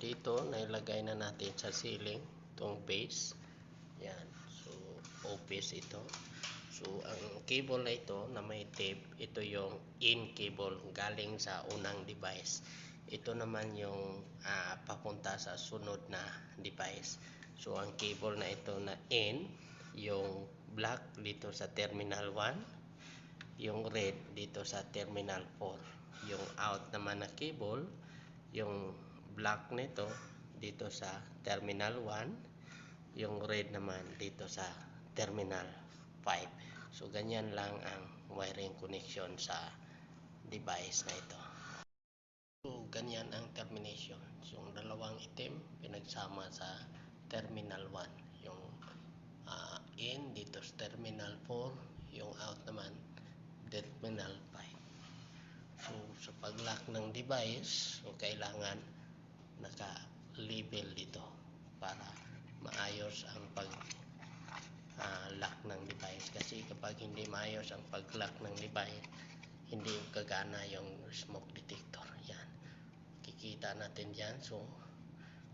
dito nailagay na natin sa ceiling itong base. Yan. So office ito. So ang cable na ito na may tape ito yung in cable galing sa unang device. Ito naman yung ah, papunta sa sunod na device. So ang cable na ito na in yung black dito sa terminal 1 yung red dito sa terminal 4 yung out naman na cable yung black nito dito sa terminal 1 yung red naman dito sa terminal 5 so ganyan lang ang wiring connection sa device na ito. So ganyan ang termination. So yung dalawang itim pinagsama sa terminal 1 yung ah, in dito sa terminal 4 yung out naman terminal 5 so sa pag-lock ng device so kailangan naka-label dito para maayos ang pag ah, lock ng device. Kasi kapag hindi maayos ang pag-lock ng device hindi gagana yung smoke detector. Yan. Kikita natin dyan. So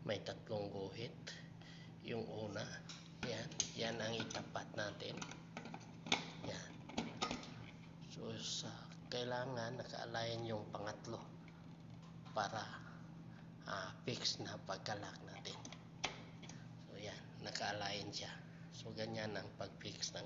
may tatlong guhit. Yung una yan. Yan ang itapat natin. Yan. So sa kailangan naka-align yung pangatlo para ah, fix na pagka-lock natin. So yan naka-align siya. So ganyan ang pag-fix ng